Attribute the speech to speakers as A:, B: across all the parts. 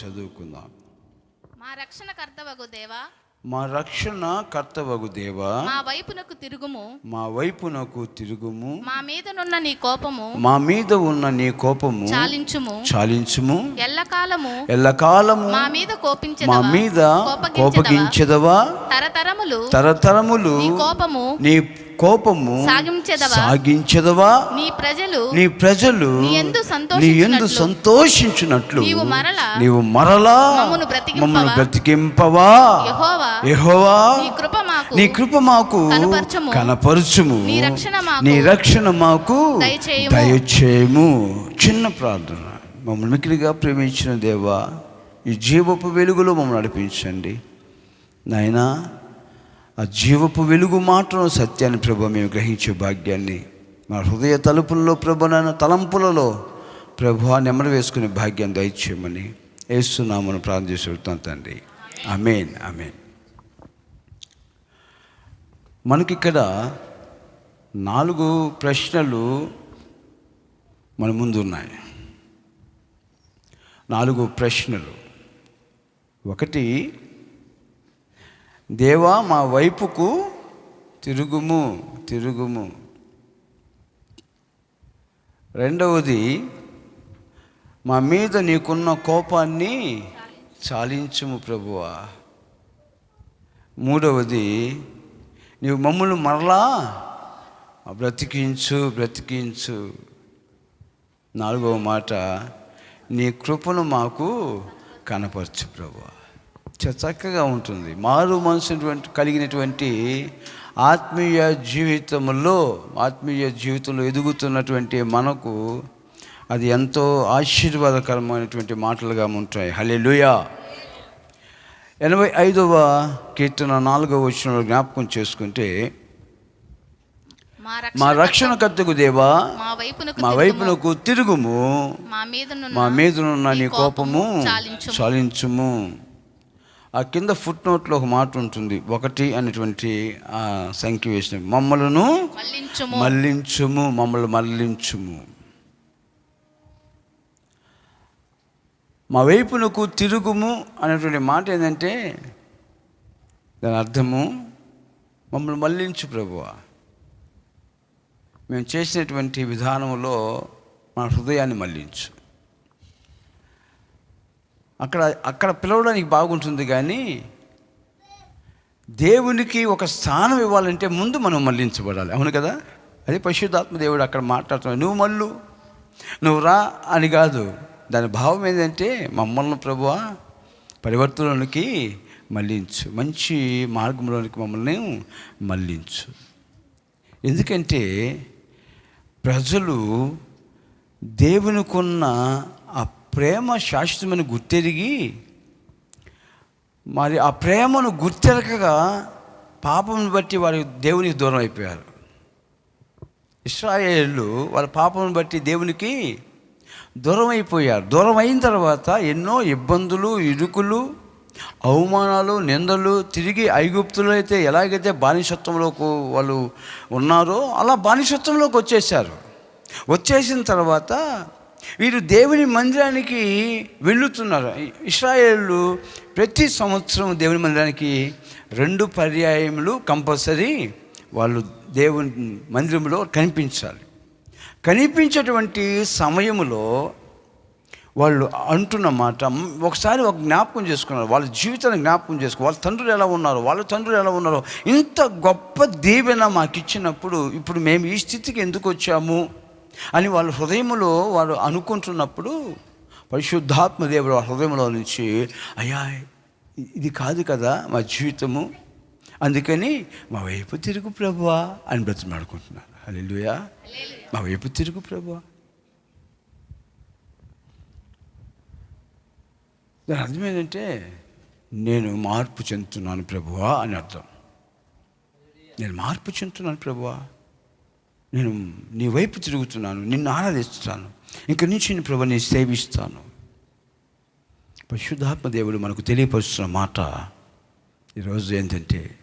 A: చదువుకుందాం.
B: మా రక్షణ కర్తవగు దేవా
A: మా రక్షణ కర్తవగు దేవా
B: మా వైపునకు తిరుగుము.
A: మా వైపునకు తిరుగుము.
B: మా మీదనున్న నీ కోపము.
A: మా మీద ఉన్న నీ కోపము
B: చాలించుము.
A: చాలించుము.
B: ఎల్లకాలము.
A: ఎల్లకాలము
B: మా మీద
A: మా
B: కోపించదవా
A: మీద
B: కోపగించదవా?
A: కోపగించదవా?
B: తరతరములు
A: తరతరములు
B: నీ కోపము
A: నీ కోపము
B: సాగించెదవా? నీ ప్రజలు
A: నీ ప్రజలు
B: నీ
A: ఎందు
B: సంతోషించున్నట్లు నీవు మరలా?
A: మమ్మల్ని బ్రతికింపవా?
B: యెహోవా నీ కృప మాకు కనపరచుము. నీ రక్షణ మాకు దయచేయుము.
A: దయచేయము. చిన్న ప్రార్థన. మమ్మల్ని మిక్కిలిగా ప్రేమించిన దేవా ఈ జీవపు వెలుగులో మమ్మల్ని నడిపించండి. నాయనా ఆ జీవపు వెలుగు మాత్రం సత్యాన్ని ప్రభు మేము గ్రహించే భాగ్యాన్ని. మా హృదయ తలుపుల్లో ప్రభు తలంపులలో ప్రభు నెమరు వేసుకునే భాగ్యాన్ని దయచేయమని వేస్తున్నామని ప్రార్థన చేసి తండ్రి. అమేన్ అమేన్ మనకిక్కడ నాలుగు ప్రశ్నలు మన ముందు ఉన్నాయి నాలుగు ప్రశ్నలు. ఒకటి దేవా మా వైపుకు తిరుగుము తిరుగుము. రెండవది మా మీద నీకున్న కోపాన్ని చాలించుము ప్రభువా. మూడవది నీవు మమ్మల్ని మరలా బ్రతికించు బ్రతికించు. నాలుగవ మాట నీ కృపను మాకు కనపరచు ప్రభు చక్కగా ఉంటుంది. మారు మనసు కలిగినటువంటి ఆత్మీయ జీవితంలో ఆత్మీయ జీవితంలో ఎదుగుతున్నటువంటి మనకు అది ఎంతో ఆశీర్వాదకరమైనటువంటి మాటలుగా ఉంటాయి. హలే ఎనభై ఐదవ కీర్తన నాలుగవ వచ్చిన జ్ఞాపకం చేసుకుంటే
B: మా రక్షణ
A: రక్షణకర్తకు దేవా
B: మా వైపునకు తిరుగుము. మా మీదనున్న
A: నీ కోపము
B: చాలించుము.
A: ఆ కింద ఫుట్ నోట్లో ఒక మాట ఉంటుంది. ఒకటి అనేటువంటి సంఖ్య వేసిన మమ్మలను
B: మళ్ళించుము
A: మమ్మల్ని మళ్ళించుము. మా వైపునకు తిరుగుము అనేటువంటి మాట ఏంటంటే దాని అర్థము మమ్మల్ని మళ్ళించు ప్రభువా. మేము చేసినటువంటి విధానంలో మన హృదయాన్ని మళ్ళించు. అక్కడ అక్కడ పిలవడానికి బాగుంటుంది కానీ దేవునికి ఒక స్థానం ఇవ్వాలంటే ముందు మనం మళ్ళించబడాలి. అవును కదా? అదే పరిశుద్ధాత్మ దేవుడు అక్కడ మాట్లాడుతున్నాడు. నువ్వు మళ్ళు నువ్వు రా అని కాదు. దాని భావం ఏంటంటే మమ్మల్ని ప్రభువా పరివర్తనలోనికి మళ్ళించు. మంచి మార్గంలోనికి మమ్మల్ని మళ్ళించు. ఎందుకంటే ప్రజలు దేవునికున్న ప్రేమ శాశ్వతమని గుర్తెరిగి మరి ఆ ప్రేమను గుర్తెరకగా పాపం బట్టి వారి దేవునికి దూరం అయిపోయారు. ఇస్రాయేళ్ళు వాళ్ళ పాపం బట్టి దేవునికి దూరం అయిపోయారు. దూరం అయిన తర్వాత ఎన్నో ఇబ్బందులు ఇరుకులు అవమానాలు నిందలు తిరిగి ఐగుప్తులు అయితే ఎలాగైతే బానిసత్వంలోకి వాళ్ళు ఉన్నారో అలా బానిసత్వంలోకి వచ్చేసారు వచ్చేసిన తర్వాత వీరు దేవుని మందిరానికి వెళ్ళుతున్నారు. ఇస్రాయేళ్ళు ప్రతి సంవత్సరం దేవుని మందిరానికి రెండు పర్యాయములు కంపల్సరీ వాళ్ళు దేవుని మందిరంలో కనిపించాలి. కనిపించేటువంటి సమయంలో వాళ్ళు అంటున్న మాట ఒకసారి ఒక జ్ఞాపకం చేసుకున్నారు. వాళ్ళ జీవితాన్ని జ్ఞాపకం చేసుకున్నారు. వాళ్ళ తండ్రులు ఎలా ఉన్నారు? వాళ్ళ తండ్రులు ఎలా ఉన్నారో? ఇంత గొప్ప దీవెన మాకు ఇచ్చినప్పుడు ఇప్పుడు మేము ఈ స్థితికి ఎందుకు వచ్చాము? అని వాళ్ళ హృదయంలో వారు అనుకుంటున్నప్పుడు పరిశుద్ధాత్మ దేవుడు వాళ్ళ హృదయంలో నుంచి అయ్యా ఇది కాదు కదా మా జీవితము. అందుకని మా వైపు తిరుగు ప్రభువా అని బ్రతిమాడుకుంటున్నారు హల్లెలూయా. మా వైపు తిరుగు ప్రభువా. దాని అర్థం ఏంటంటే నేను మార్పు చెందుతున్నాను ప్రభువా అని అర్థం. నేను మార్పు చెందుతున్నాను ప్రభువా నేను నీ వైపు తిరుగుతున్నాను నిన్ను ఆరాధిస్తాను. ఇంక నుంచి నేను ప్రభు నేను సేవిస్తాను. పరిశుద్ధాత్మ దేవుడు మనకు తెలియపరుస్తున్న మాట ఈరోజు ఏంటంటే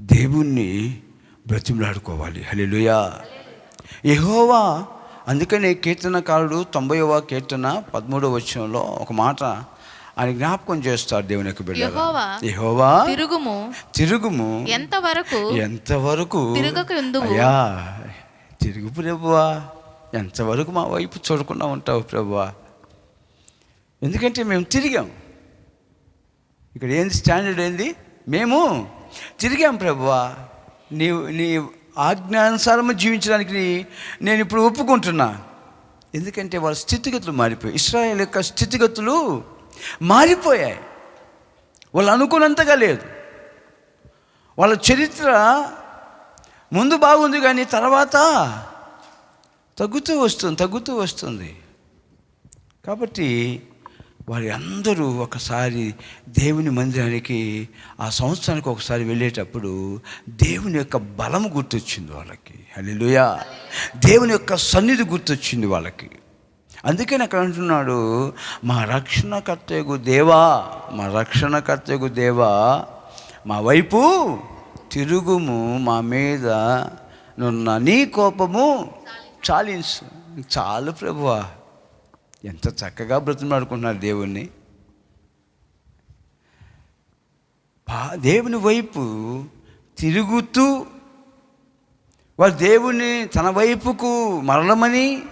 A: దేవుణ్ణి బ్రతిమలాడుకోవాలి. హలిలుయా యెహోవా అందుకని కీర్తనకారుడు తొంభైవ కీర్తన పదమూడవ వచ్చంలో ఒక మాట ఆయన జ్ఞాపకం చేస్తాడు దేవుని యొక్క బిడ్డ
B: యెహోవా తిరుగుము.
A: తిరుగుము.
B: ఎంతవరకు?
A: ఎంతవరకు?
B: తిరగకుందువు.
A: అయ్యా తిరుగు ప్రభువా. ఎంతవరకు మా వైపు చూడకుండా ఉంటావు ప్రభువా. ఎందుకంటే మేము తిరిగాం. ఇక్కడ ఏంది స్టాండర్డ్ ఏంది? మేము తిరిగాం ప్రభువా. నీ నీ ఆజ్ఞానుసారము జీవించడానికి నేను ఇప్పుడు ఒప్పుకుంటున్నా. ఎందుకంటే వాళ్ళ స్థితిగతులు మారిపోయాయి. ఇస్రాయేల్ యొక్క స్థితిగతులు మారిపోయాయి. వాళ్ళు అనుకున్నంతగా లేదు. వాళ్ళ చరిత్ర ముందు బాగుంది కానీ తర్వాత తగ్గుతూ వస్తుంది తగ్గుతూ వస్తుంది. కాబట్టి వారి అందరూ ఒకసారి దేవుని మందిరానికి ఆ సంవత్సరానికి ఒకసారి వెళ్ళేటప్పుడు దేవుని యొక్క బలం గుర్తొచ్చింది వాళ్ళకి. హల్లెలూయా! దేవుని యొక్క సన్నిధి గుర్తొచ్చింది వాళ్ళకి. అందుకని అక్కడ అంటున్నాడు మా రక్షణకర్తయగు దేవా మా రక్షణకర్తయగు దేవా మా వైపు తిరుగుము మా మీద నున్న నీ కోపము చాలించు. చాలు ప్రభువా. ఎంత చక్కగా బ్రతిమాడుకుంటున్నారు దేవుణ్ణి. దేవుని వైపు తిరుగుతూ వారు దేవుని తన వైపుకు మరలమని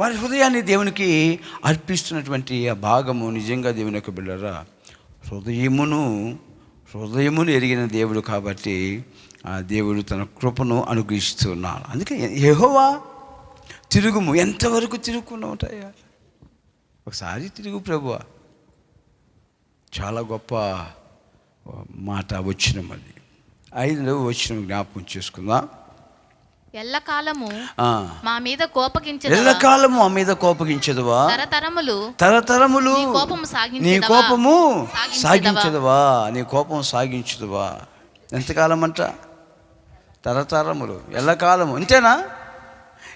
A: వారి హృదయాన్ని దేవునికి అర్పిస్తున్నటువంటి ఆ భాగము నిజంగా దేవుని యొక్క బిళ్ళరా హృదయమును హృదయమును ఎరిగిన దేవుడు కాబట్టి ఆ దేవుడు తన కృపను అనుగ్రహిస్తున్నాడు అందుకే యహోవా తిరుగుము. ఎంతవరకు తిరుగుకుండా ఉంటాయా? ఒకసారి తిరుగు ప్రభువా. చాలా గొప్ప మాట వచ్చినం అది ఐదులో వచ్చిన జ్ఞాపకం చేసుకుందాం.
B: ఎల్లకాలము. మా మీద కోపగించదవా?
A: ఎల్లకాలము ఆ మీద కోపగించదువా?
B: తరతరములు
A: తరతరములు
B: నీ కోపము సాగించెదవా?
A: నీ కోపము
B: సాగించెదవా?
A: నీ కోపం సాగించదువా? ఎంతకాలం అంట తరతరములు ఎల్లకాలము. అంతేనా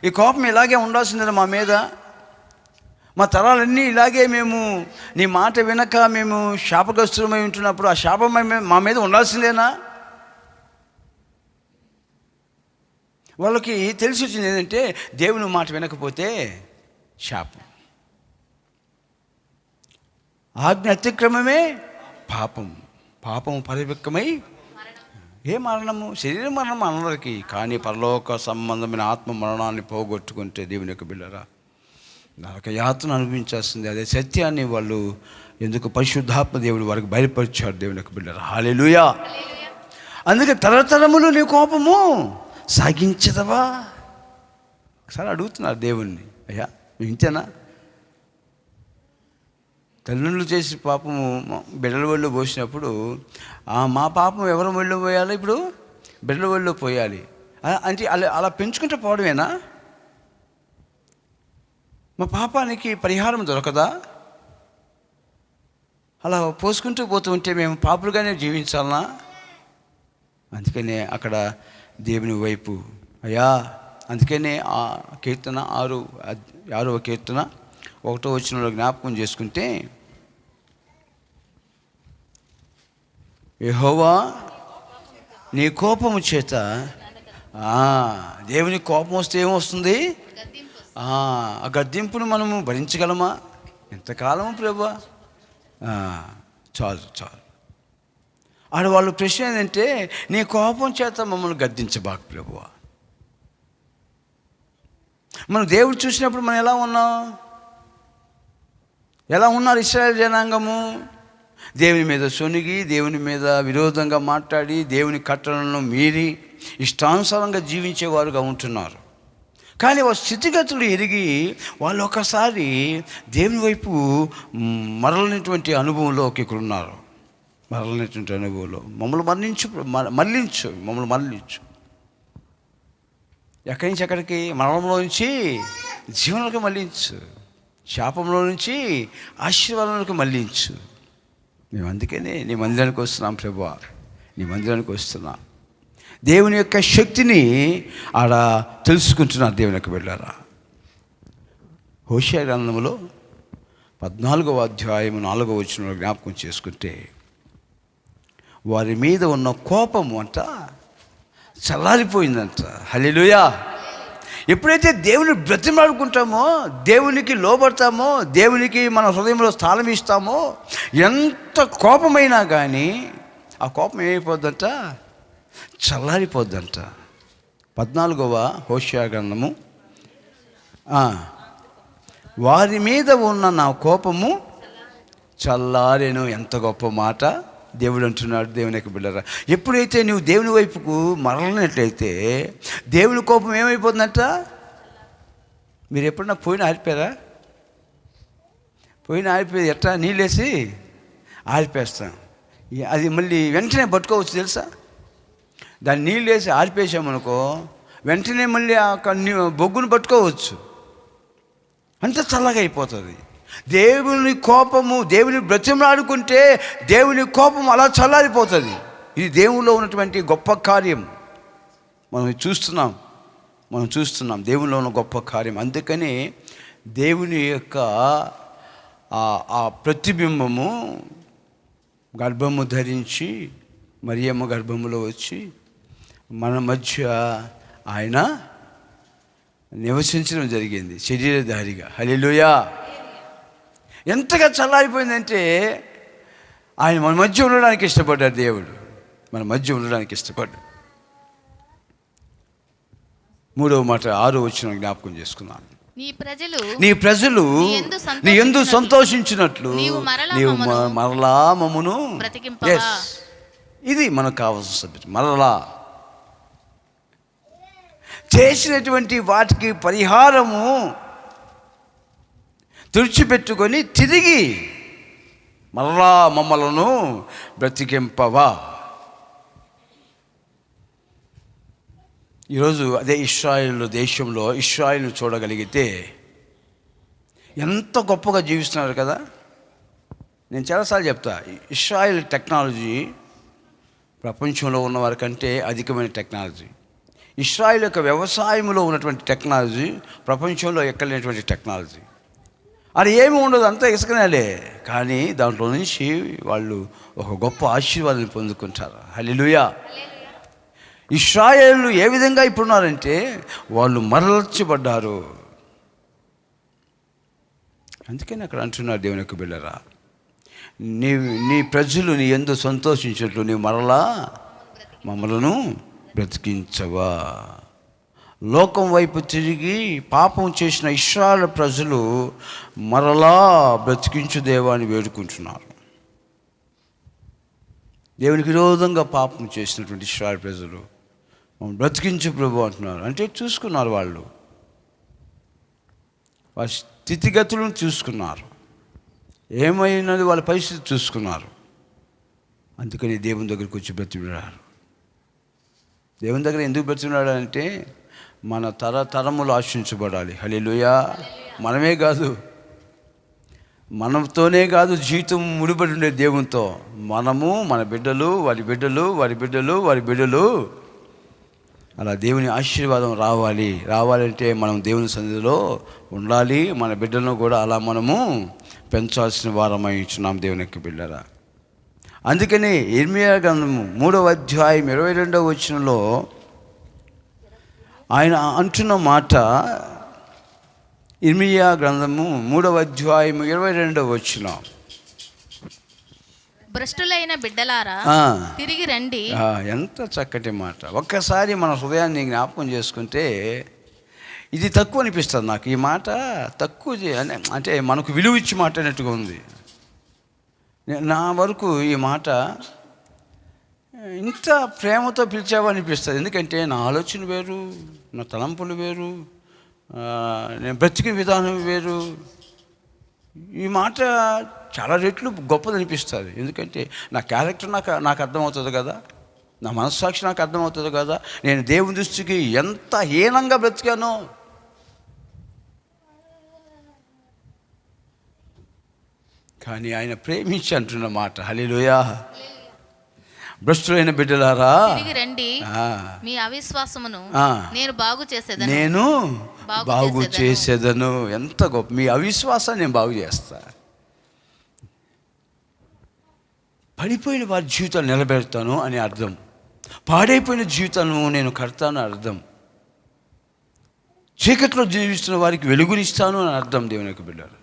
A: ఈ కోపం ఇలాగే ఉండాల్సిందే మా మీద? మా తరాలన్నీ ఇలాగే మేము నీ మాట వినక మేము శాపగ్రస్తులమై ఉంటున్నప్పుడు ఆ శాపం మే- మా మీద ఉండాల్సిందేనా? వాళ్ళకి తెలిసి వచ్చింది ఏంటంటే దేవుని మాట వినకపోతే శాపం. ఆజ్ఞ అతిక్రమమే పాపం. పాపం పరివిక్కమై ఏ మరణము? శరీర మరణం అందరికీ కానీ పరలోక సంబంధమైన ఆత్మ మరణాన్ని పోగొట్టుకుంటే దేవుని యొక్క బిళ్ళరా నరక యాత్రను అనుభవించాల్సింది. అదే సత్యాన్ని వాళ్ళు ఎందుకు పరిశుద్ధాత్మ దేవుడు వారికి బయలుపరిచాడు దేవుని యొక్క బిడ్డరా. హాలేలుయా అందుకే తరతరములు నీ కోపము. సాగించదవా? ఒకసారి అడుగుతున్నారు దేవుణ్ణి. అయ్యా ఇంతేనా? తల్లుళ్ళు చేసి పాపము బిడ్డల ఒళ్ళు పోసినప్పుడు మా పాపం ఎవరి ఒళ్ళు పోయాలి ఇప్పుడు? బిడ్డల ఒళ్ళు పోయాలి. అంటే అలా అలా పెంచుకుంటూ పోవడమేనా? మా పాపానికి పరిహారం దొరకదా? అలా పోసుకుంటూ పోతూ ఉంటే మేము పాపులుగానే జీవించాలనా? అందుకనే అక్కడ దేవుని వైపు. అయ్యా అందుకనే ఆ కీర్తన ఆరు ఆరవ కీర్తన ఒకటో వచ్చిన జ్ఞాపకం చేసుకుంటే యహోవా నీ కోపము చేత దేవుని కోపం వస్తే ఏమొస్తుంది? ఆ ఆ గద్దింపును మనము భరించగలమా? ఎంతకాలము ప్రభా? చాలు చాలు. ఆడ వాళ్ళు ప్రశ్న ఏంటంటే నీ కోపం చేత మమ్మల్ని గద్దించబాకు ప్రభువా. మనం దేవుడు చూసినప్పుడు మనం ఎలా ఉన్నాం? ఎలా ఉన్నారు ఇస్రాయల్ జనాంగము? దేవుని మీద సొనిగి దేవుని మీద విరోధంగా మాట్లాడి దేవుని కట్టడలను మీరి ఇష్టానుసారంగా జీవించేవారుగా ఉంటున్నారు. కానీ వాళ్ళ స్థితిగతులు ఎరిగి వాళ్ళు ఒకసారి దేవుని వైపు మరలనటువంటి అనుభవంలోకి ఇక్కడ ఉన్నారు మరలనటువంటి అనుభవంలో మమ్మల్ని మరణించు మ- మమ్మల్ని మరణించు ఎక్కడి నుంచి ఎక్కడికి? మరణంలో నుంచి జీవనంలోకి మళ్ళించు శాపంలో నుంచి ఆశీర్వాదంలోకి మళ్ళించు మేము అందుకనే నీ మందిరానికి వస్తున్నాం ప్రభా నీ మందిరానికి వస్తున్నా. దేవుని యొక్క శక్తిని ఆడ తెలుసుకుంటున్నారు దేవుని యొక్క వెళ్ళారా హోషియా గ్రంథంలో పద్నాలుగవ అధ్యాయం నాలుగవ వచ్చిన జ్ఞాపకం చేసుకుంటే వారి మీద ఉన్న కోపము అంట చల్లారిపోయిందంట. హలిలుయా ఎప్పుడైతే దేవుని బ్రతిమాడుకుంటామో దేవునికి లోబడతామో దేవునికి మన హృదయంలో స్థానం ఇస్తామో ఎంత కోపమైనా కానీ ఆ కోపం ఏమైపోద్దంట? చల్లారిపోద్దంట. పద్నాలుగవ హోషియా గ్రంథము. వారి మీద ఉన్న నా కోపము చల్లారెను. ఎంత గొప్ప మాట. దేవుడు అంటున్నాడు దేవుని యొక్క బిడ్డరా. ఎప్పుడైతే నువ్వు దేవుని వైపుకు మరలినట్లయితే దేవుని కోపం ఏమైపోతుందంట? మీరు ఎప్పుడన్నా పోయిన ఆరిపోయారా? పోయిన ఆరిపోయి ఎట్లా నీళ్ళేసి ఆరిపేస్తాం. అది మళ్ళీ వెంటనే పట్టుకోవచ్చు తెలుసా? దాన్ని నీళ్ళు వేసి ఆరిపేసామనుకో వెంటనే మళ్ళీ ఆ బొగ్గును పట్టుకోవచ్చు. అంత చల్లగా అయిపోతుంది. దేవుని కోపము దేవుని బ్రతిమలాడుకుంటే దేవుని కోపం అలా చల్లారిపోతుంది. ఇది దేవునిలో ఉన్నటువంటి గొప్ప కార్యం. మనం చూస్తున్నాం మనం చూస్తున్నాం దేవునిలో ఉన్న గొప్ప కార్యం. అందుకని దేవుని యొక్క ఆ- ఆ ప్రతిబింబము గర్భము ధరించి మరియమ్మ గర్భములో వచ్చి మన మధ్య ఆయన నివసించడం జరిగింది. శరీరధారిగా. హలిలుయా ఎంతగా చల్లారిపోయిందంటే ఆయన మన మధ్య ఉండడానికి ఇష్టపడ్డాడు దేవుడు. మన మధ్య ఉండడానికి ఇష్టపడ్డాడు. మూడవ మాట ఆరో వచ్చిన జ్ఞాపకం చేసుకున్నాను
B: నీ ప్రజలు
A: నీ ప్రజలు
B: నీ
A: ఎందు సంతోషించినట్లు
B: నీవు మరలా మమ్మను.
A: ఇది మనకు కావాల్సిన సబ్జెక్ట్. మరలా. చేసినటువంటి వాటికి పరిహారము తుడిచిపెట్టుకొని తిరిగి మరలా మమ్మలను బ్రతికింపవా? ఈరోజు అదే ఇస్రాయిల్ దేశంలో ఇస్రాయిల్ను చూడగలిగితే ఎంత గొప్పగా జీవిస్తున్నారు కదా? నేను చాలాసార్లు చెప్తా ఇస్రాయిల్ టెక్నాలజీ ప్రపంచంలో ఉన్న వారికంటే అధికమైన టెక్నాలజీ. ఇస్రాయిల్ యొక్క వ్యవసాయంలో ఉన్నటువంటి టెక్నాలజీ ప్రపంచంలో ఎక్కలేనటువంటి టెక్నాలజీ. అది ఏమి ఉండదు అంతా ఇసుకనేలే. కానీ దాంట్లో నుంచి వాళ్ళు ఒక గొప్ప ఆశీర్వాదాన్ని పొందుకుంటారు. హలిలుయా ఇస్రాయేళ్ళు ఏ విధంగా ఇప్పుడున్నారంటే వాళ్ళు మరల్చబడ్డారు. అందుకని అక్కడ అంటున్నారు దేవుని యొక్క బిళ్ళరా నీ నీ ప్రజలు నీ ఎందు సంతోషించినట్లు నీ మరలా మమ్మలను బ్రతికించవా? లోకం వైపు తిరిగి పాపం చేసిన ఇష్రాల ప్రజలు మరలా బ్రతికించు దేవా అని వేడుకుంటున్నారు. దేవునికి విరోధంగా పాపం చేసినటువంటి ఇస్రాయల్ ప్రజలు బ్రతికించు ప్రభు అంటున్నారు. అంటే చూసుకున్నారు వాళ్ళు. వారి స్థితిగతులను చూసుకున్నారు. ఏమైనది వాళ్ళ పరిస్థితి చూసుకున్నారు. అందుకని దేవుని దగ్గరికి వచ్చి బ్రతిమిడారు దేవుని దగ్గర ఎందుకు బ్రతిమిడాడు అంటే మన తర తరములు ఆశించబడాలి. హలిలుయా మనమే కాదు. మనతోనే కాదు జీవితం ముడిపడి ఉండే దేవునితో. మనము మన బిడ్డలు వారి బిడ్డలు వారి బిడ్డలు వారి బిడ్డలు. అలా దేవుని ఆశీర్వాదం రావాలి. రావాలంటే మనం దేవుని సన్నిధిలో ఉండాలి. మన బిడ్డలను కూడా అలా మనము పెంచాల్సిన వారమై ఇచ్చున్నాం దేవుని యొక్క బిడ్డరా. అందుకని ఇర్మియా గ్రంథము మూడవ అధ్యాయం ఇరవై రెండవ వచనంలో ఆయన అంటున్న మాట ఇర్మియా గ్రంథము మూడవ అధ్యాయం ఇరవై రెండవ వచనం.
B: భ్రష్టులైన బిడ్డలారా. తిరిగి రండి.
A: ఎంత చక్కటి మాట. ఒక్కసారి మన హృదయాన్ని జ్ఞాపకం చేసుకుంటే ఇది తక్కువ అనిపిస్తుంది నాకు. ఈ మాట తక్కువ అంటే మనకు విలువ ఇచ్చి మాట్లాడినట్టుగా ఉంది. నా వరకు ఈ మాట ఇంత ప్రేమతో పిలిచావా అనిపిస్తుంది ఎందుకంటే నా ఆలోచన వేరు నా తలంపులు వేరు నేను బ్రతికిన విధానం వేరు. ఈ మాట చాలా రెట్లు గొప్పది అనిపిస్తుంది ఎందుకంటే నా క్యారెక్టర్ నాకు నాకు అర్థమవుతుంది కదా. నా మనస్సాక్షి నాకు అర్థమవుతుంది కదా. నేను దేవుని దృష్టికి ఎంత హీనంగా బ్రతికానో. కానీ ఆయన ప్రేమించి అంటున్న మాట హలిలోయా భ్రష్టులైన బిడ్డలారా.
B: రండి. మీ అవిశ్వాసమును. నేను బాగు చేసేదను.
A: నేను
B: బాగు చేసేదను.
A: ఎంత గొప్ప మీ అవిశ్వాసాన్ని నేను బాగు చేస్తా. పడిపోయిన వారి జీవితాలు నిలబెడతాను అని అర్థం. పాడైపోయిన జీవితాలను నేను కడతాను అర్థం. చీకట్లో జీవిస్తున్న వారికి వెలుగునిస్తాను అని అర్థం దేవుని యొక్క బిడ్డారు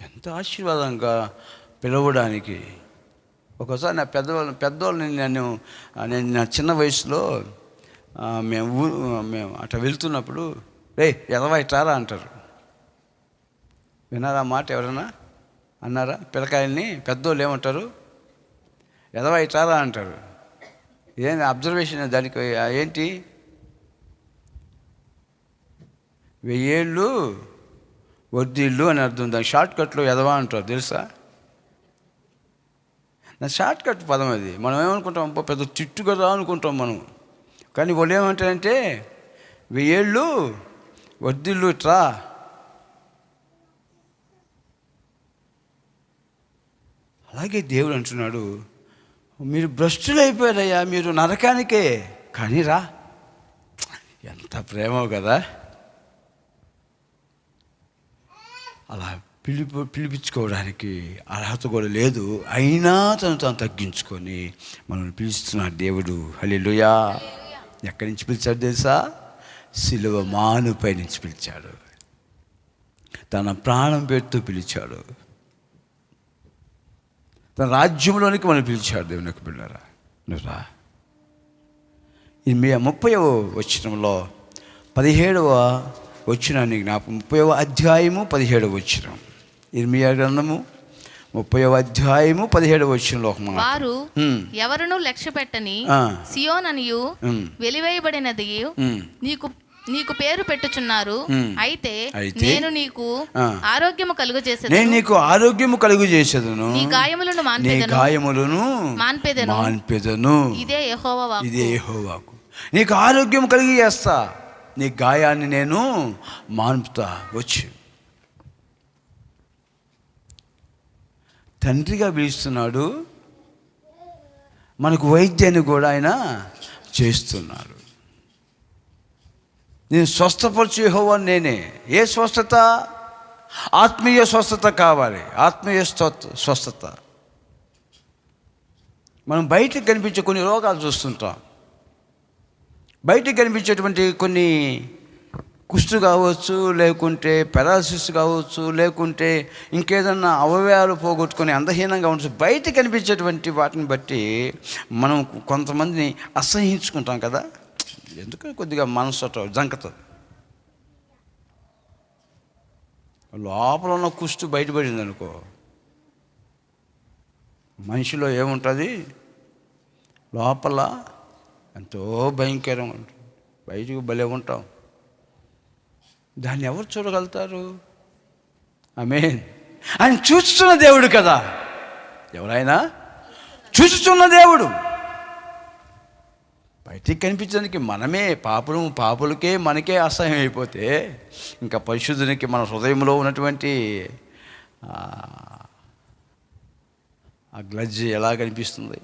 A: ఎంత ఆశీర్వాదంగా పిలవడానికి ఒకసారి నా పెద్దవాళ్ళు పెద్దవాళ్ళని నేను నేను నా చిన్న వయసులో మేము ఊ మేము అట్లా వెళ్తున్నప్పుడు రే ఎదవా ఇట్రారా అంటారు. విన్నారా మాట ఎవరైనా అన్నారా? పిల్లకాయల్ని పెద్దోళ్ళు ఏమంటారు? ఎదవా ఇట్రారా అంటారు. ఏం అబ్జర్వేషన్ దానికి? ఏంటి? వెయ్యేళ్ళు వడ్డీళ్ళు అని అర్థం. దాని షార్ట్ కట్లో ఎదవా అంటారు తెలుసా? నా షార్ట్ కట్ పదం అది. మనం ఏమనుకుంటాం? పెద్ద తిట్టు కదా అనుకుంటాం మనం. కానీ వాళ్ళు ఏమంటారంటే వెయ్యేళ్ళు వడ్డీళ్ళు ఇట్రా అలాగే దేవుడు అంటున్నాడు మీరు భ్రష్టులైపోయారయ్యా మీరు నరకానికే. కానీ రా ఎంత ప్రేమో కదా. అలా పిలిపి పిలిపించుకోవడానికి అర్హత కూడా లేదు. అయినా తను తాను తగ్గించుకొని మనల్ని పిలుస్తున్నాడు దేవుడు. హలిలుయా ఎక్కడి నుంచి పిలిచాడు తెలుసా? సిలువ మానుపై నుంచి పిలిచాడు. తన ప్రాణం పెడుతూ పిలిచాడు. తన రాజ్యంలోనికి మనం పిలిచాడు దేవుని యొక్క పిల్లరా నువ్వురా ఇది మీ ముప్పైవ వచ్చినంలో పదిహేడవ వచ్చినాన్ని జ్ఞాపకం ముప్పైవ అధ్యాయము పదిహేడవ వచ్చినాం ఇర్మియా గ్రంథము ముప్పైవ అధ్యాయము ఒక మాట
B: వారు ఎవరునూ లక్ష్య పెట్టని
A: ఆ,
B: సియోననియు
A: ఉమ్,
B: వెలివేయబడినది నీకు నీకు పేరు పెట్టుచున్నారు. అయితే నేను నీకు. ఆరోగ్యము కలుగు
A: నేను నీకు ఆరోగ్యము కలుగు చేసేదను
B: నీ గాయములను
A: నీ
B: మాన్పెదను.
A: గాయములను
B: మాన్పెదను.
A: మాన్పెదను.
B: ఇదే యెహోవా వాక్కు.
A: ఇదే యెహోవాకు. నీకు ఆరోగ్యం కలిగి చేస్తా నీ గాయాన్ని నేను మాన్పుతా. వచ్చి. తండ్రిగా పిలుస్తున్నాడు. మనకు వైద్యాన్ని కూడా ఆయన చేస్తున్నాడు. నేను స్వస్థపరచు యెహోవా నేనే. ఏ స్వస్థత? ఆత్మీయ స్వస్థత కావాలి. ఆత్మీయ స్వ- స్వస్థత. మనం బయటకు కనిపించే కొన్ని రోగాలు చూస్తుంటాం. బయటకు కనిపించేటువంటి కొన్ని కుష్టు కావచ్చు లేకుంటే పెరాలసిస్ కావచ్చు లేకుంటే ఇంకేదన్నా అవయవాలు పోగొట్టుకొని అందహీనంగా ఉండొచ్చు బయట కనిపించేటువంటి వాటిని బట్టి మనం కొంతమందిని అసహించుకుంటాం కదా. ఎందుకు? కొద్దిగా మనసు జంకతో. జంకతుంది లోపల ఉన్న కుష్టు బయటపడింది అనుకో మనిషిలో ఏముంటుంది? లోపల ఎంతో భయంకరంగా ఉంటుంది. బయటకు భలే ఉంటాం. దాన్ని ఎవరు చూడగలుగుతారు? ఆమెన్. ఆయన చూస్తున్న దేవుడు కదా. ఎవరైనా? చూస్తున్న దేవుడు. బయటికి కనిపించడానికి మనమే పాపం పాపులకే మనకే అసహ్యం అయిపోతే ఇంకా పరిశుద్ధునికి మన హృదయంలో ఉన్నటువంటి ఆ, గ్లజ్ ఎలా కనిపిస్తుంది?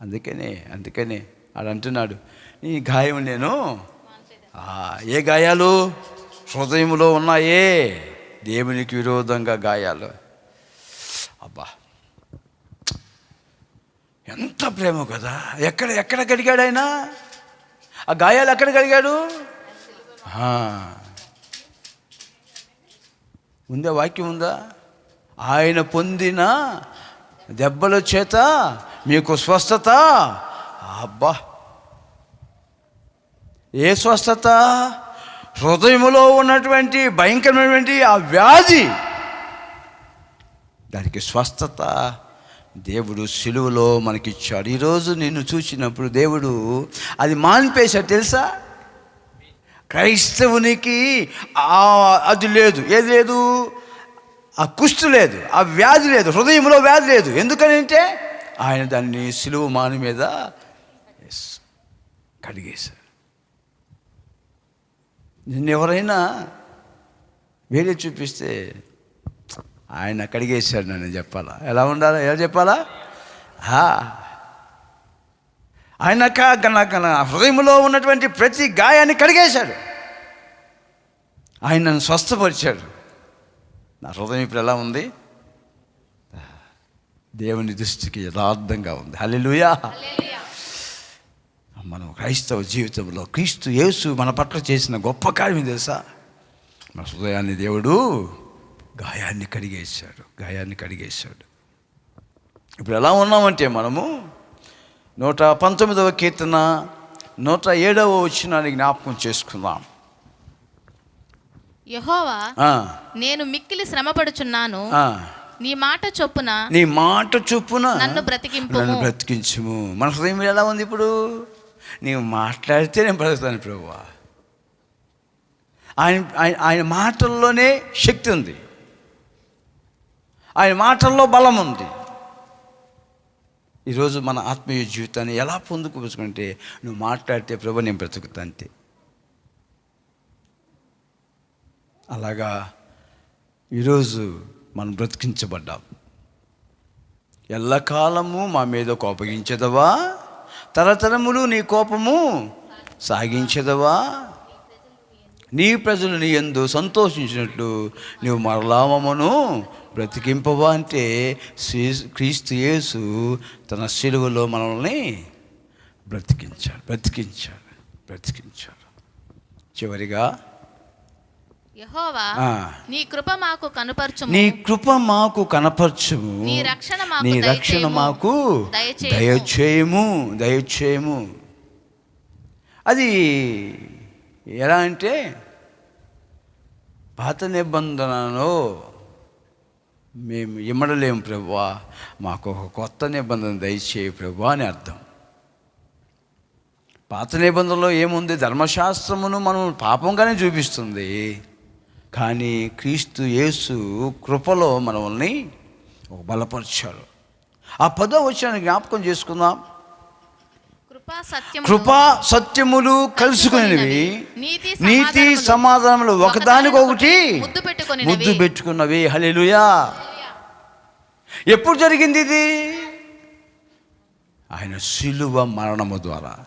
A: అందుకనే అందుకనే ఆడు అంటున్నాడు ఈ గాయం నేను. ఏ గాయాలు? హృదయంలో ఉన్నాయే దేవునికి విరోధంగా గాయాలు. అబ్బా. ఎంత ప్రేమ కదా. ఎక్కడ ఎక్కడ కడిగాడు ఆయన ఆ గాయాలు ఎక్కడ కడిగాడు ఉందా వాక్యం ఉందా? ఆయన పొందిన దెబ్బల చేత మీకు స్వస్థత? అబ్బా. ఏ స్వస్థత? హృదయములో ఉన్నటువంటి భయంకరమైనటువంటి ఆ వ్యాధి. దానికి స్వస్థత. దేవుడు సిలువలో మనకిచ్చాడు. ఈరోజు నిన్ను చూసినప్పుడు దేవుడు అది మాన్పేశాడు తెలుసా? క్రైస్తవునికి అది లేదు. ఏది లేదు? ఆ కుష్టు లేదు ఆ వ్యాధి లేదు హృదయంలో వ్యాధి లేదు. ఎందుకనంటే ఆయన దాన్ని సిలువ మాని మీద కడిగేశారు నిన్ను ఎవరైనా వేరే చూపిస్తే ఆయన కడిగేశాడు నన్ను చెప్పాలా? ఎలా ఉండాలా? ఎలా చెప్పాలా? ఆయన నా హృదయంలో ఉన్నటువంటి ప్రతి గాయాన్ని కడిగేశాడు. ఆయన నన్ను స్వస్థపరిచాడు. నా హృదయం ఇప్పుడు ఎలా ఉంది? దేవుని దృష్టికి యథార్థంగా ఉంది. హల్లెలూయా. మనం క్రైస్తవ జీవితంలో క్రీస్తు యేసు మన పట్ల చేసిన గొప్ప కార్యం తెలుసా? మన హృదయాన్ని దేవుడు గాయాన్ని కడిగేశాడు గాయాన్ని కడిగేశాడు. ఇప్పుడు ఎలా ఉన్నామంటే మనము నూట పంతొమ్మిదవ కీర్తన నూట ఏడవ వచ్చినాన్ని జ్ఞాపకం చేసుకుందాం.
B: యహోవా నేను మిక్కిలి శ్రమపడుచున్నాను. నీ మాట చొప్పున
A: నీ మాట చొప్పున
B: నన్ను బ్రతికింపుము.
A: నన్ను బ్రతికించుము. మన హృదయం ఎలా ఉంది ఇప్పుడు? నీవు మాట్లాడితే నేను బ్రతుకుతాను ప్రభు ఆయన ఆయన ఆయన మాటల్లోనే శక్తి ఉంది. ఆయన మాటల్లో బలం ఉంది. ఈరోజు మన ఆత్మీయ జీవితాన్ని ఎలా పొందుకోవచ్చుకుంటే నువ్వు మాట్లాడితే ప్రభు నేను బ్రతుకుతా అంతే అలాగా ఈరోజు మనం బ్రతికించబడ్డాం. ఎల్లకాలము మా మీద కోపగించదవా? తరతరములు నీ కోపము సాగించదవా? నీ ప్రజలు నీ ఎందు సంతోషించినట్లు నీవు మరలామమును బ్రతికింపవా అంటే శ్రీ- క్రీస్తు యేసు తన శిలువలో మనల్ని బ్రతికించాడు బ్రతికించాడు బ్రతికించాడు. చివరిగా
B: యహోవా. నీ కృప మాకు కనుపరచుము
A: నీ కృప మాకు కనపరచుము
B: నీ రక్షణ మాకు
A: నీ రక్షణ
B: దయచేయము.
A: మాకు.
B: దయచేయము
A: దయచేయము అది ఎలా అంటే పాత నిబంధనలో మేము ఇమ్మడలేము ప్రభువా మాకు ఒక కొత్త నిబంధన దయచేయి ప్రభువా అని అర్థం పాత నిబంధనలో ఏముంది ధర్మశాస్త్రమును మనం పాపంగానే చూపిస్తుంది కానీ క్రీస్తు యేసు కృపలో మనల్ని ఒక బలపరిచాడు. ఆ పదో వచ్చాను జ్ఞాపకం చేసుకుందాం.
B: కృపా సత్యము
A: కృపా సత్యములు కలుసుకునేవి
B: నీతి సమాధానములు
A: ఒకదానికొకటి
B: ముద్దు పెట్టుకొనినవి.
A: హల్లెలూయా. ఎప్పుడు జరిగింది ఇది? ఆయన శిలువ మరణము ద్వారా.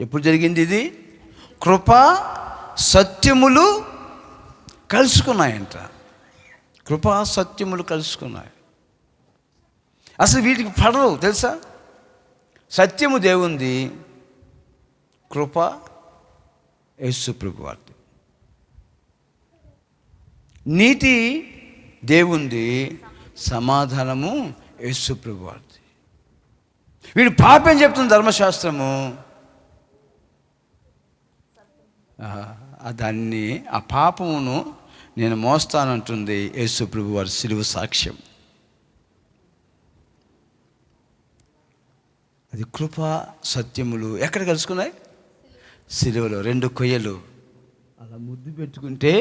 A: ఎప్పుడు జరిగింది ఇది? కృప సత్యములు కలుసుకున్నాయంట. కృపా సత్యములు కలుసుకున్నాయి. అసలు వీటికి పడవు తెలుసా? సత్యము దేవుంది కృప యేసు ప్రభు వారిది. నీతి దేవుంది సమాధానము యేసు ప్రభు వారిది. వీడు పాపం చెప్తుంది ధర్మశాస్త్రము. ఆహా, దాన్ని ఆ పాపమును నేను మోస్తానంటుంది యేసు ప్రభు వారి సిలువు సాక్ష్యం. అది కృప సత్యములు ఎక్కడ కలుసుకున్నాయి? సిలువలో రెండు కొయ్యలు. అలా ముద్దు పెట్టుకుంటే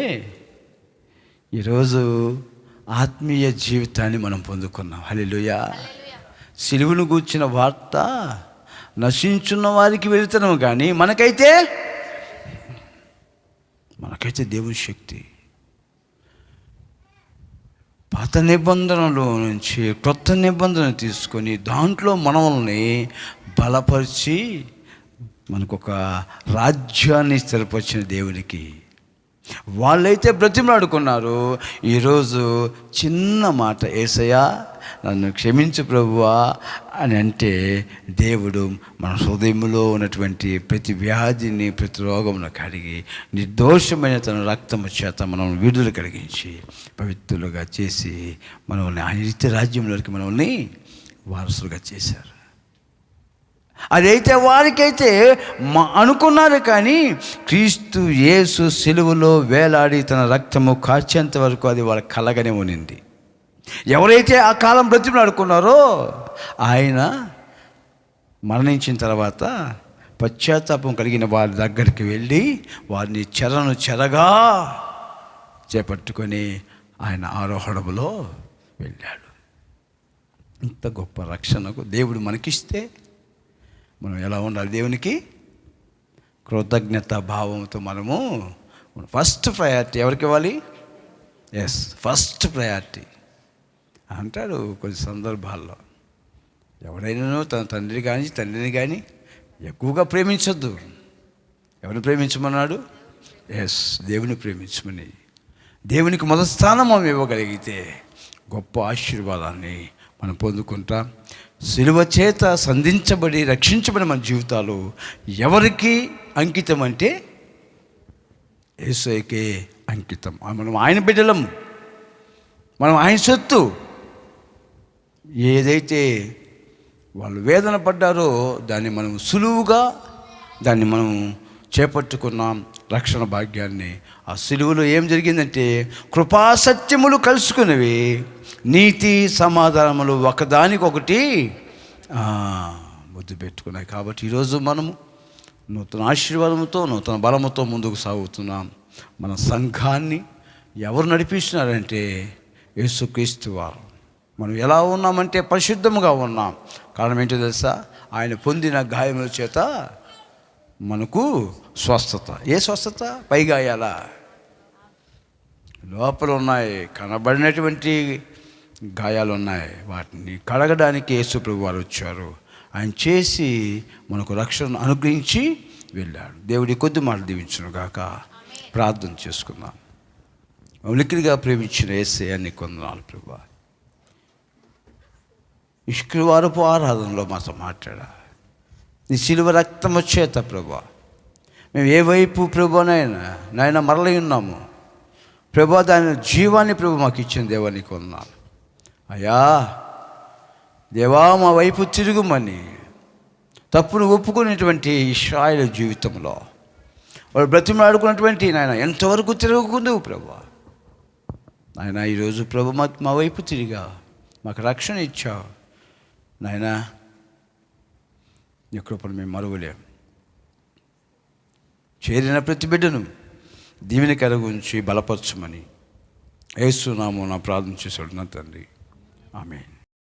A: ఈరోజు ఆత్మీయ జీవితాన్ని మనం పొందుకున్నాం. హల్లెలూయా. సిలువును గూర్చిన వార్త నశించున్న వారికి వెళుతున్నాం కానీ మనకైతే మనకైతే దేవుని శక్తి. పాత నిబంధనలో నుంచి కొత్త నిబంధన తీసుకొని దాంట్లో మనల్ని బలపరిచి మనకు ఒక రాజ్యాన్ని స్థిరపరిచిన దేవునికి వాళ్ళైతే బ్రతిమలాడుకున్నారు. ఈరోజు చిన్న మాట ఏసయ్యా నన్ను క్షమించు ప్రభువా అని అంటే దేవుడు మన హృదయంలో ఉన్నటువంటి ప్రతి వ్యాధిని ప్రతి రోగమును కడిగి నిర్దోషమైన తన రక్తము చేత మనం విడుదల కలిగించి పవిత్రులుగా చేసి మనల్ని ఆయన నిత్య రాజ్యంలోకి మనల్ని వారసులుగా చేశారు. అదైతే వారికైతే మా అనుకున్నారు కానీ క్రీస్తు యేసు సిలువలో వేలాడి తన రక్తము కాచేంత వరకు అది వాళ్ళ కలగనే ఉనింది ఎవరైతే ఆ కాలం బ్రతిమలాడుకున్నారో ఆయన మరణించిన తర్వాత పశ్చాత్తాపం కలిగిన వారి దగ్గరికి వెళ్ళి వారిని చెరను చెరగా చేపట్టుకొని ఆయన ఆరోహణములో వెళ్ళాడు. ఇంత గొప్ప రక్షణకు దేవుడు మనకిస్తే మనం ఎలా ఉండాలి దేవునికి? కృతజ్ఞత భావంతో మనము ఫస్ట్ ప్రయారిటీ ఎవరికి ఇవ్వాలి? ఎస్ ఫస్ట్ ప్రయారిటీ అంటాడు కొన్ని సందర్భాల్లో. ఎవరైనా తన తండ్రి కానీ తండ్రిని కానీ ఎక్కువగా ప్రేమించొద్దు. ఎవరిని ప్రేమించమన్నాడు? ఎస్ దేవుని ప్రేమించమని. దేవునికి మొదటి స్థానం మనం ఇవ్వగలిగితే గొప్ప ఆశీర్వాదాన్ని మనం పొందుకుంటాం. సిలువ చేత సంధించబడి రక్షించబడిన మన జీవితాలు ఎవరికి అంకితం అంటే ఏసైకే అంకితం. మనం ఆయన బిడ్డలం. మనం ఆయన సొత్తు. ఏదైతే వాళ్ళు వేదన పడ్డారో దాన్ని మనం సులువుగా దాన్ని మనం చేపట్టుకున్నాం. రక్షణ భాగ్యాన్ని. ఆ సిలువలో ఏం జరిగిందంటే కృపాసత్యములు కలుసుకున్నవి నీతి సమాధానములు ఒకదానికొకటి ఆ, ముద్దు పెట్టుకున్నాయి. కాబట్టి ఈరోజు మనము నూతన ఆశీర్వాదంతో నూతన బలముతో ముందుకు సాగుతున్నాం. మన సంఘాన్ని ఎవరు నడిపిస్తున్నారంటే యేసుక్రీస్తు వారు. మనం ఎలా ఉన్నామంటే పరిశుద్ధముగా ఉన్నాం. కారణం ఏంటో తెలుసా? ఆయన పొందిన గాయముల చేత మనకు స్వస్థత. ఏ స్వస్థత? పై గాయాలా లోపల ఉన్నాయి కనబడినటువంటి గాయాలు ఉన్నాయి వాటిని కడగడానికి యేసుప్రభు వారు వచ్చారు. ఆయన చేసి మనకు రక్షణను అనుగ్రహించి వెళ్ళాడు. దేవుడి కొద్ది మాటలు దీవించను గాక. ప్రార్థన చేసుకుందాం. ఉలికిరిగా ప్రేమించిన ఏసే అన్ని కొందనాలు ప్రభా. ఈ ఆరాధనలో మాతో మాట్లాడా నీ శిలువ రక్తము చేత ప్రభా. మేము ఏ వైపు ప్రభానైనా నాయన మరలి ఉన్నాము. ప్రభా దాని జీవాన్ని ప్రభు మాకు ఇచ్చిన దేవాన్ని కొన్నాను అయ్యా దేవా మా వైపు తిరుగుమని తప్పును ఒప్పుకునేటువంటి ఇస్రాయల జీవితంలో. వాళ్ళు బ్రతిమలాడుకున్నటువంటి నాయన ఎంతవరకు తిరగకుందు ప్రభా. నాయన ఈరోజు ప్రభు మా వైపు తిరిగా మాకు రక్షణ ఇచ్చావు. నాయనా నీ కృపను మేము మరువలేం చేరిన ప్రతి బిడ్డను దీవెన ఉంచి బలపరచమని ఏస్తున్నాము నా ప్రార్థన చేసాడు నా తండ్రి. ఆమె